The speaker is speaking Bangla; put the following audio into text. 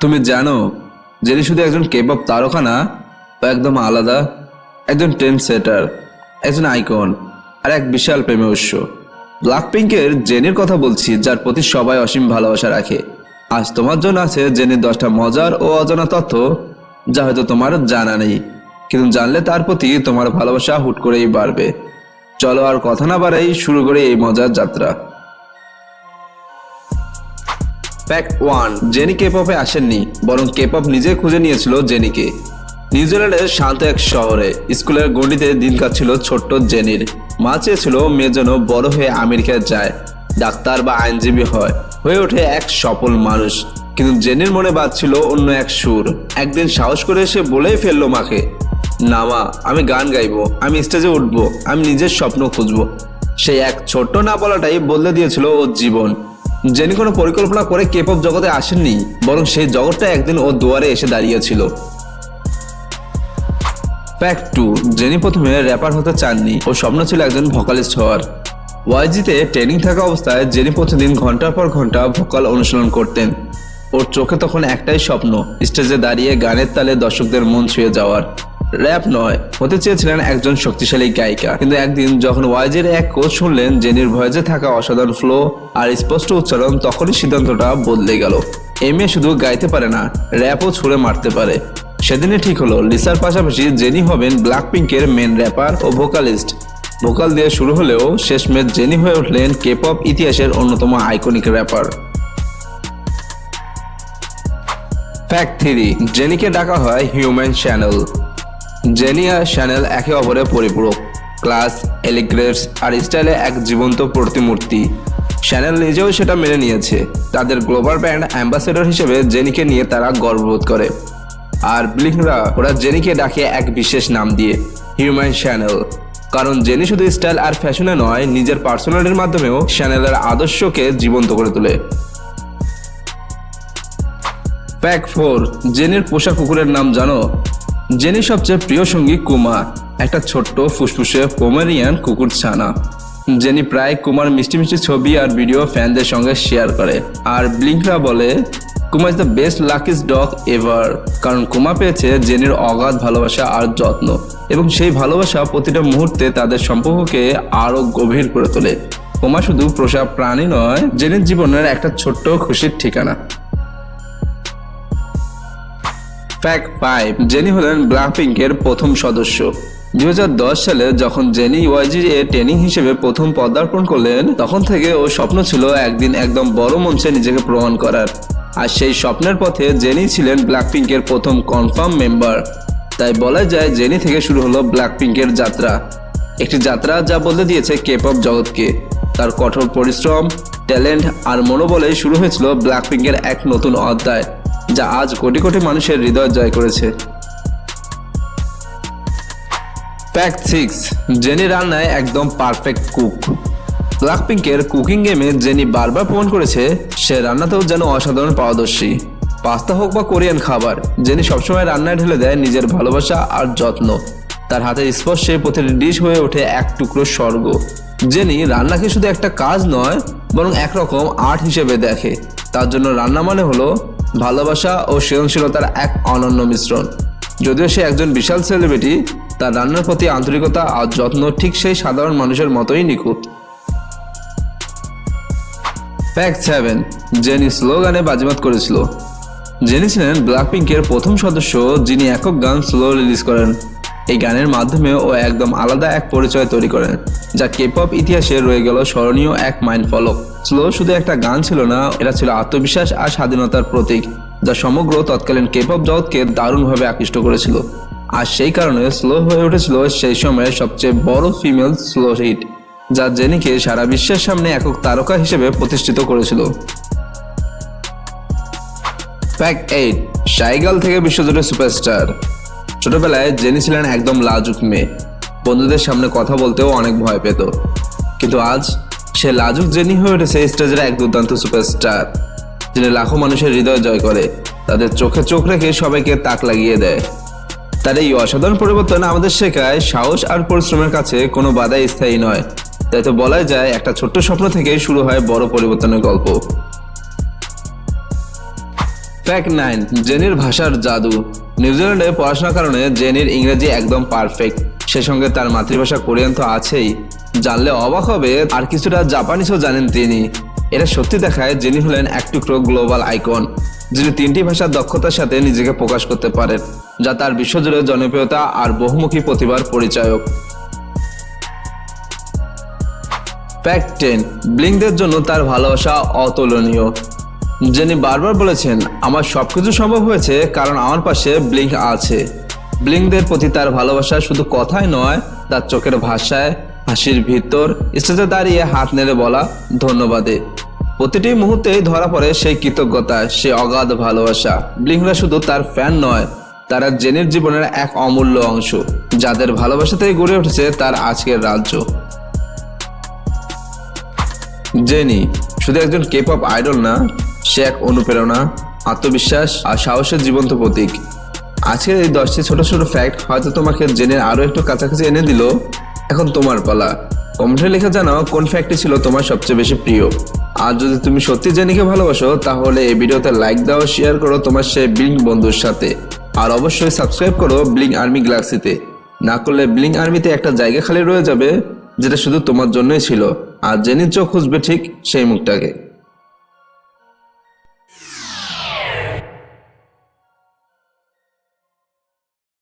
তুমি জানো জেনি শুধু একজন কেপপ তারকা না ও একদম আলাদা, একজন ট্রেন্ড সেটার একজন আইকন আর এক বিশাল প্রেমে উৎস ব্ল্যাক পিঙ্কের জেনির কথা বলছি, যার প্রতি সবাই অসীম ভালোবাসা রাখে। আজ তোমার জন্য আছে জেনির দশটা মজার ও অজানা তথ্য, যা হয়তো তোমার জানা নেই, কিন্তু জানলে তার প্রতি তোমার ভালোবাসা হুট করেই বাড়বে। চলো আর কথা না বাড়াই শুরু করে এই মজার যাত্রা। ফ্যাক্ট ওয়ান জেনি কেপপে আসেননি, বরং কেপপ নিজে খুঁজে নিয়েছিল জেনিকে নিউজিল্যান্ডের শান্ত এক শহরে, স্কুলের গণ্ডিতে দিন কাটছিল ছোট্ট জেনির মা চেয়েছিল মেয়ে যেন বড় হয়ে আমেরিকায় যায়, ডাক্তার বা আইনজীবী হয়, হয়ে ওঠে এক সফল মানুষ। কিন্তু জেনির মনে বাজছিল অন্য এক সুর। একদিন সাহস করে এসে বলেই ফেলল মাকে, না মা, আমি গান গাইবো, আমি স্টেজে উঠবো, আমি নিজের স্বপ্ন খুঁজবো। সেই এক ছোট্ট না বলাটাই বদলে দিয়েছিল ওর জীবন। জেনি কোনো পরিকল্পনা করে কেপপ জগতে আসেননি, বরং সেই জগৎটা একদিন ওর দুয়ারে এসে দাঁড়িয়েছিল। ফ্যাক্ট টু জেনি প্রথমে র্যাপার হতে চাননি, ও স্বপ্ন ছিল একজন ভোকালিস্ট হওয়ার। ওয়াইজিতে ট্রেনিং থাকা অবস্থায় জেনি প্রতিদিন ঘণ্টার পর ঘণ্টা ভোকাল অনুশীলন করতেন। ওর চোখে তখন একটাই স্বপ্ন স্টেজে দাঁড়িয়ে গানের তালে দর্শকদের মন ছুঁয়ে যাওয়ার। র্যাপ নয়, হতে চেয়েছিলেন একজন শক্তিশালী গায়িকা। কিন্তু একদিন যখন ওয়াইজের এক কোচ শুনলেন জেনির ভয়েজে থাকা অসাধারণ ফ্লো আর স্পষ্ট উচ্চারণ, তখনই সিদ্ধান্তটা বদলে গেল। এই মেয়ে শুধু গাইতে পারে না, র্যাপও ছুঁড়ে মারতে পারে। সেদিনে ঠিক হলো, লিসার পাশাপাশি জেনি হবেন ব্ল্যাক পিঙ্কের মেন র্যাপার ও ভোকালিস্ট ভোকাল দিয়ে শুরু হলেও শেষমেশ জেনি হয়ে উঠলেন কেপপ ইতিহাসের অন্যতম আইকনিক র্যাপার ফ্যাক্ট থ্রি জেনিকে ডাকা হয় হিউম্যান চ্যানেল জেনি আর চ্যানেল একে অপরের পরিপূরক। ক্লাস, এলিগ্রেটস আর স্টাইলে এক জীবন্ত প্রতিমূর্তি। চ্যানেল নিজেও সেটা মেনে নিয়েছে। তাদের গ্লোবাল ব্র্যান্ড অ্যাম্বাসেডর হিসেবে জেনিকে নিয়ে তারা গর্ববোধ করে। আর ব্লিংরা, ওরা জেনিকে ডাকে এক বিশেষ নাম দিয়ে, হিউম্যান চ্যানেল কারণ জেনি শুধু স্টাইল আর ফ্যাশনে নয়, নিজের পার্সোনালিটির মাধ্যমেও চ্যানেলের আদর্শকে জীবন্ত করে তোলে। প্যাক ফোর, জেনির পোষা কুকুরের নাম জানো? জেনির সবচেয়ে প্রিয় সঙ্গী কুমা একটা ছোট্ট ফুসফুসে পোমেরিয়ান কুকুর ছানা। জেনি প্রায় কুমার মিষ্টি মিষ্টি ছবি আর ভিডিও ফ্যানদের সঙ্গে শেয়ার করে। আর ব্লিঙ্করা বলে, Kuma is the best luckiest dog ever কারণ কুমা পেয়েছে জেনির অগাধ ভালোবাসা আর যত্ন। এবং সেই ভালোবাসা প্রতিটা মুহূর্তে তাদের সম্পর্ককে আরও গভীর করে তোলে। কুমা শুধু পোষা প্রাণী নয়, জেনির জীবনের একটা ছোট্ট খুশির ঠিকানা। ফ্যাক্ট ফাইভ জেনি হলেন ব্ল্যাকপিঙ্কের প্রথম সদস্য। দুই হাজার দশ সালে যখন জেনি ওয়াইজি এ ট্রেনিং হিসেবে প্রথম পদার্পণ করলেন, তখন থেকে ও স্বপ্ন ছিল একদিন একদম বড় মঞ্চে নিজেকে প্রমাণ করার। আর সেই স্বপ্নের পথে জেনি ছিলেন ব্ল্যাকপিঙ্কের প্রথম কনফার্ম মেম্বার তাই বলা যায় জেনি থেকে শুরু হলো ব্ল্যাকপিঙ্কের যাত্রা। একটি যাত্রা যা বদলে দিয়েছে কেপপ জগৎকে। তার কঠোর পরিশ্রম ট্যালেন্ট আর মনোবলে শুরু হয়েছিল ব্ল্যাকপিঙ্কের এক নতুন অধ্যায়। যা আজ কোটি কোটি মানুষের হৃদয় জয় করেছে। ফ্যাক্ট সিক্স জেনি রান্নায় একদম পারফেক্ট কুক ব্ল্যাকপিঙ্কের কুকিং গেমে জেনি বারবার প্রমাণ করেছে, সে রান্নাতেও যেন অসাধারণ পারদর্শী। পাস্তা হোক বা কোরিয়ান খাবার জেনি সবসময় রান্নায় ঢেলে দেয় নিজের ভালোবাসা আর যত্ন। তার হাতের স্পর্শে প্রতিটি ডিশ হয়ে ওঠে এক টুকরো স্বর্গ। জেনি রান্নাকে শুধু একটা কাজ নয়, বরং একরকম আর্ট হিসেবে দেখে। তার জন্য রান্না মানে হলো ভালোবাসা ও সৃজনশীলতার এক অনন্য মিশ্রণ। যদিও সে একজন বিশাল সেলিব্রিটি তার রান্নার প্রতি আন্তরিকতা আর যত্ন ঠিক সেই সাধারণ মানুষের মতোই নিখুঁত। ফ্যাক্ট সেভেন জেনি স্লোগানে বাজিমাত করেছিল। জেনি ছিলেন ব্ল্যাকপিঙ্কের প্রথম সদস্য, যিনি একক গান স্লো রিলিজ করেন। এই গানের মাধ্যমে ও একদম আলাদা এক পরিচয় তৈরি করেন, যা কেপপ ইতিহাসে রয়ে গেল স্মরণীয় এক মাইন্ড ফলক স্লো শুধু একটা গান ছিল না, এটা ছিল আত্মবিশ্বাস আর স্বাধীনতার প্রতীক, যা সমগ্র তৎকালীন কেপপ জগৎকে দারুণভাবে আকৃষ্ট করেছিল। আর সেই কারণে স্লো হয়ে উঠেছিল সেই সময়ের সবচেয়ে বড় ফিমেল স্লো হিট, যা জেনিকে সারা বিশ্বের সামনে একক তারকা হিসেবে প্রতিষ্ঠিত করেছিল। ফ্যাক্ট এইট সাইগাল থেকে বিশ্বজুড়ে সুপারস্টার ছোটবেলায় জেনি ছিলেন একদম লাজুক মেয়ে। বন্ধুদের সামনে কথা বলতেও অনেক ভয় পেত। কিন্তু আজ সে লাজুক জেনি হয়ে উঠেছে স্টেজের এক দুর্দান্ত সুপারস্টার, যিনি লাখো মানুষের হৃদয় জয় করে, তাদের চোখে চোখ রেখে সবাইকে তাক লাগিয়ে দেয়। তার এই অসাধারণ পরিবর্তন আমাদের শেখায় সাহস আর পরিশ্রমের কাছে কোনো বাধাই স্থায়ী নয়। তাই তো বলা যায়, একটা ছোট্ট স্বপ্ন থেকে শুরু হয় বড় পরিবর্তনের গল্প। ফ্যাক্ট নাইন, জেনির ভাষার জাদু। নিউজিল্যান্ডে পড়াশোনার কারণে জেনির ইংরেজি একদম পারফেক্ট। সে সঙ্গে তার মাতৃভাষা কোরিয়ান তো আছেই। জানলে অবাক হবে, আর কিছুটা জাপানিজও জানেন তিনি। এটা সত্যি দেখায় জেনি হলেন এক টুকরো গ্লোবাল আইকন, যিনি তিনটি ভাষার দক্ষতার সাথে নিজেকে প্রকাশ করতে পারেন, যা তার বিশ্বজুড়ে জনপ্রিয়তা আর বহুমুখী প্রতিভার পরিচায়ক। ফ্যাক্ট টেন ব্লিংদের জন্য তার ভালোবাসা অতুলনীয়। যিনি বারবার বলেছেন, আমার সবকিছু সম্ভব হয়েছে কারণ আমার পাশে ব্লিঙ্ক আছে। ব্লিংদের প্রতি তার ভালোবাসা শুধু কথাই নয়, তার চোখের ভাষায়, হাসির ভিতর, স্টেজে দাঁড়িয়ে হাত নেড়ে বলা ধন্যবাদে। প্রতিটি মুহূর্তেই ধরা পড়ে সেই কৃতজ্ঞতা, সে অগাধ ভালোবাসা। ব্লিংরা শুধু তার ফ্যান নয়, তারা জেনের জীবনের এক অমূল্য অংশ। যাদের ভালোবাসাতেই গড়ে উঠেছে তার আজকের রাজ্য। জেনি, শুধু একজন কেপ পপ আইডল না সে এক অনুপ্রেরণা, আত্মবিশ্বাস আর সাহসের জীবন্ত প্রতীক। আজকের এই দশটি ছোট ছোট ফ্যাক্ট হয়তো তোমাকে জেনে আরও একটু কাছাকাছি এনে দিল। এখন তোমার পালা। কমেন্টে লিখে জানাও কোন ফ্যাক্টটি ছিল তোমার সবচেয়ে বেশি প্রিয়। আর যদি তুমি সত্যি জেনিকে ভালোবাসো, তাহলে এই ভিডিওতে লাইক দাও শেয়ার করো তোমার সেই ব্লিঙ্ক বন্ধুর সাথে। আর অবশ্যই সাবস্ক্রাইব করো ব্লিঙ্ক আর্মি গ্যালাক্সিতে না করলে ব্লিঙ্ক আর্মিতে একটা জায়গা খালি রয়ে যাবে, যেটা শুধু তোমার জন্যই ছিল। আর জেনির চোখ খুঁজবে ঠিক সেই মুখটাকে।